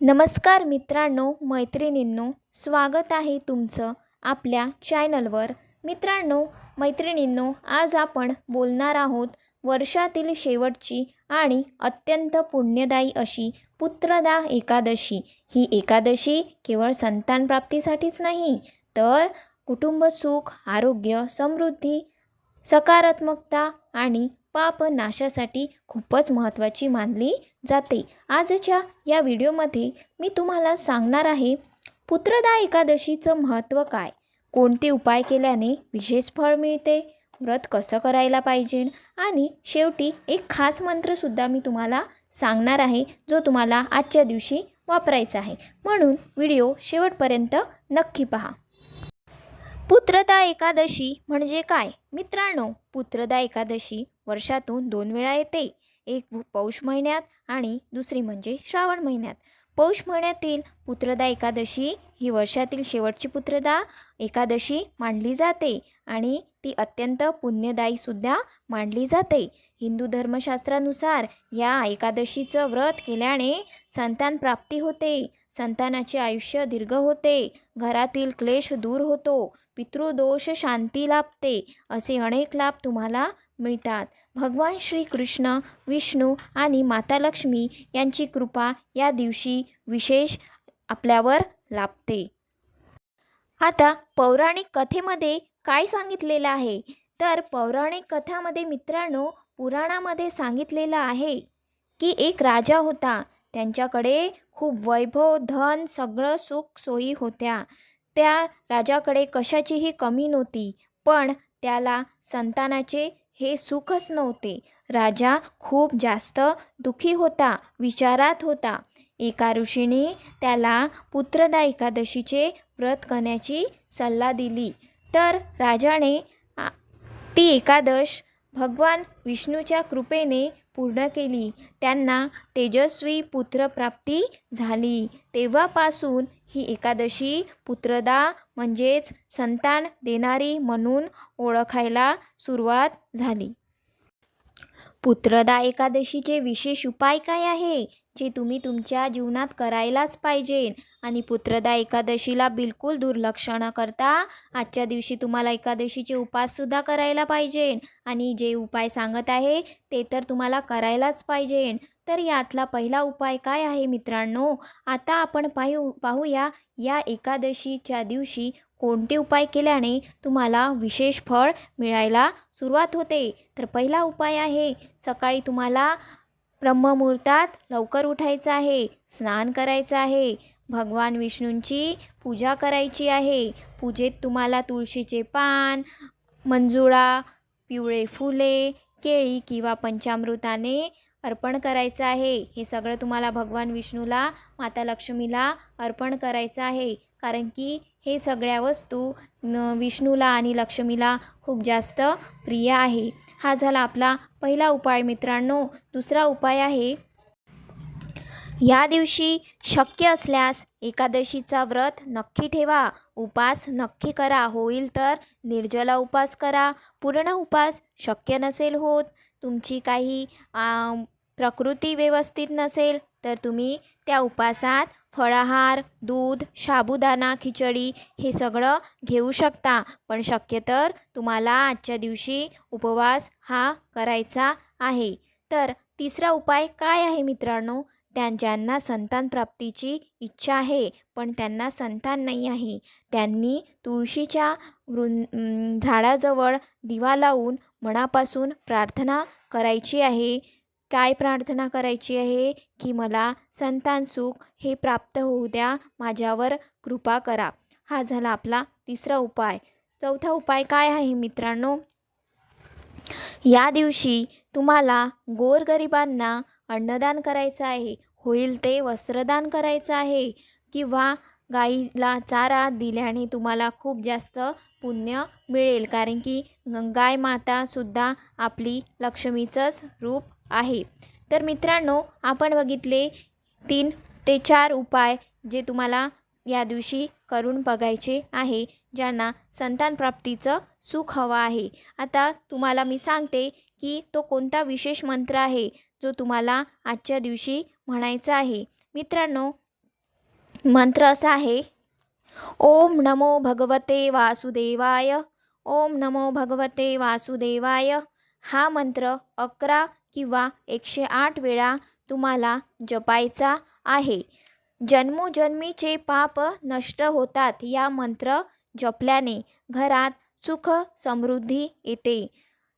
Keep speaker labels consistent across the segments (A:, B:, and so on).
A: नमस्कार मित्रांनो मैत्रिणींनो स्वागत आहे तुमचं आपल्या चॅनलवर. मित्रांनो मैत्रिणींनो आज आपण बोलणार आहोत वर्षातील शेवटची आणि अत्यंत पुण्यदायी अशी पुत्रदा एकादशी. ही एकादशी केवळ संतानप्राप्तीसाठीच नाही तर कुटुंब सुख आरोग्य समृद्धी सकारात्मकता आणि पाप नाशासाठी खूपच महत्त्वाची मानली जाते. आजच्या या व्हिडिओमध्ये मी तुम्हाला सांगणार आहे पुत्रदा एकादशीचं महत्त्व काय? कोणते उपाय केल्याने विशेष फळ मिळते? व्रत कसं करायला पाहिजे? आणि शेवटी एक खास मंत्रसुद्धा मी तुम्हाला सांगणार आहे जो तुम्हाला आजच्या दिवशी वापरायचा आहे. म्हणून व्हिडिओ शेवटपर्यंत नक्की पहा. पुत्रदा एकादशी म्हणजे काय? मित्रांनो पुत्रदा एकादशी वर्षातून दोन वेळा येते. एक पौष महिन्यात आणि दुसरी म्हणजे श्रावण महिन्यात. पौष महिन्यातील पुत्रदा एकादशी ही वर्षातील शेवटची पुत्रदा एकादशी मानली जाते आणि ती अत्यंत पुण्यदायीसुद्धा मानली जाते. हिंदू धर्मशास्त्रानुसार या एकादशीचं व्रत केल्याने संतान प्राप्ती होते. संतानाचे आयुष्य दीर्घ होते. घरातील क्लेश दूर होतो. पितृदोष शांती लाभते असे अनेक लाभ तुम्हाला मिळतात. भगवान श्रीकृष्ण विष्णू आणि माता लक्ष्मी यांची कृपा या दिवशी विशेष आपल्यावर लाभते. आता पौराणिक कथेमध्ये काय सांगितलेलं आहे? तर पौराणिक कथामध्ये मित्रांनो पुराणामध्ये सांगितलेलं आहे की एक राजा होता. त्यांच्याकडे खूप वैभव धन सगळं सुख सोयी होत्या. त्या राजाकडे कशाचीही कमी नव्हती पण त्याला संतानाचे हे सुखच नव्हते. राजा खूप जास्त दुखी होता विचारात होता. एका ऋषीने त्याला पुत्रदा एकादशीचे व्रत करण्याची सल्ला दिली. तर राजाने ती एकादश भगवान विष्णूच्या कृपेने पूर्ण केली. त्यांना तेजस्वी पुत्रप्राप्ती झाली. तेव्हापासून ही एकादशी पुत्रदा म्हणजेच संतान देणारी म्हणून ओळखायला सुरुवात झाली. पुत्रदा एकादशीचे विशेष उपाय काय आहे? जे तुम्ही तुमच्या जीवनात करायलाच पाहिजे आणि पुत्रदा एकादशीला बिलकुल दुर्लक्ष न करता आजच्या दिवशी तुम्हाला एकादशीचे उपाससुद्धा करायला पाहिजे आणि जे उपाय सांगत आहे ते तर तुम्हाला करायलाच पाहिजे तर यातला पहिला उपाय काय आहे मित्रांनो? आता आपण पाहू पाहूया या एकादशीच्या दिवशी कोणते उपाय केल्याने तुम्हाला विशेष फळ मिळायला सुरुवात होते. तर पहिला उपाय आहे सकाळी तुम्हाला ब्रह्ममुहूर्तात लवकर उठायचं आहे स्नान करायचं आहे भगवान विष्णूंची पूजा करायची आहे. पूजेत तुम्हाला तुळशीचे पान मंजुळा पिवळे फुले केळी किंवा पंचामृताने अर्पण करायचं आहे. हे सगळं तुम्हाला भगवान विष्णूला माता लक्ष्मीला अर्पण करायचं आहे. कारण की हे सगळ्या वस्तू न विष्णूला आणि लक्ष्मीला खूप जास्त प्रिय आहे. हा झाला आपला पहिला उपाय मित्रांनो. दुसरा उपाय आहे या दिवशी शक्य असल्यास एकादशीचा व्रत नक्की ठेवा. उपास नक्की करा. होईल तर निर्जला उपास करा. पूर्ण उपास शक्य नसेल होत तुमची काही प्रकृती व्यवस्थित नसेल तर तुम्ही त्या उपासात फळाहार दूध साबुदाणा खिचडी हे सगळं घेऊ शकता. पण शक्यतर तुम्हाला आजच्या दिवशी उपवास हा करायचा आहे. तर तिसरा उपाय काय आहे मित्रांनो? त्या ज्यांना संतान प्राप्तीची इच्छा आहे पण त्यांना संतान नाही आहे. त्यांनी तुळशीच्या वृं झाडाजवळ दिवा लावून मनापासून प्रार्थना करायची आहे. काय प्रार्थना करायची आहे की मला संतान सुख हे प्राप्त होऊ द्या माझ्यावर कृपा करा. हा झाला आपला तिसरा उपाय. चौथा उपाय काय आहे मित्रांनो? या दिवशी तुम्हाला गोरगरिबांना अन्नदान करायचं आहे. होईल ते वस्त्रदान करायचं आहे किंवा गाईला चारा दिल्याने तुम्हाला खूप जास्त पुण्य मिळेल. कारण की गाय मातासुद्धा आपली लक्ष्मीचंच रूप आहे. तर मित्रांनो आपण बघितले तीन ते चार उपाय जे तुम्हाला या दिवशी करून बघायचे आहे ज्यांना संतान प्राप्तीचं सुख हवं आहे. आता तुम्हाला मी सांगते की तो कोणता विशेष मंत्र आहे जो तुम्हाला आजच्या दिवशी म्हणायचा आहे. मित्रांनो मंत्र असा आहे ओम नमो भगवते वासुदेवाय ओम नमो भगवते वासुदेवाय. हा मंत्र अकरा किंवा एकशे आठ वेळा तुम्हाला जपायचा आहे. जन्मोजन्मीचे पाप नष्ट होतात या मंत्र जपल्याने घरात सुख समृद्धी येते.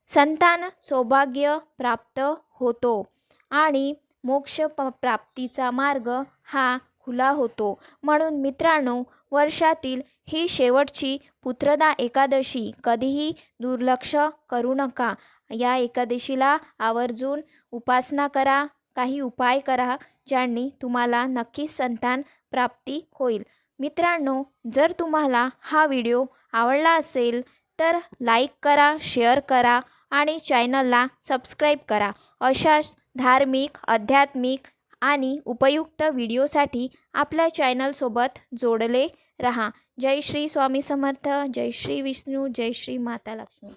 A: संतान सौभाग्य प्राप्त होतो आणि मोक्ष प प्राप्तीचा मार्ग हा खुला होतो. म्हणून मित्रांनो वर्षातील ही शेवटची पुत्रदा एकादशी कधीही दुर्लक्ष करू नका. या एकादशीला आवर्जून उपासना करा काही उपाय करा ज्यांनी तुम्हाला नक्कीच संतान प्राप्ती होईल. मित्रांनो जर तुम्हाला हा व्हिडिओ आवडला असेल तर लाईक करा शेअर करा आणि चॅनलला सबस्क्राईब करा. अशाच धार्मिक आध्यात्मिक आणि उपयुक्त व्हिडिओसाठी आपल्या चॅनलसोबत जोडले रहा। जय श्री स्वामी समर्थ जय श्री विष्णू जय श्री माता लक्ष्मी।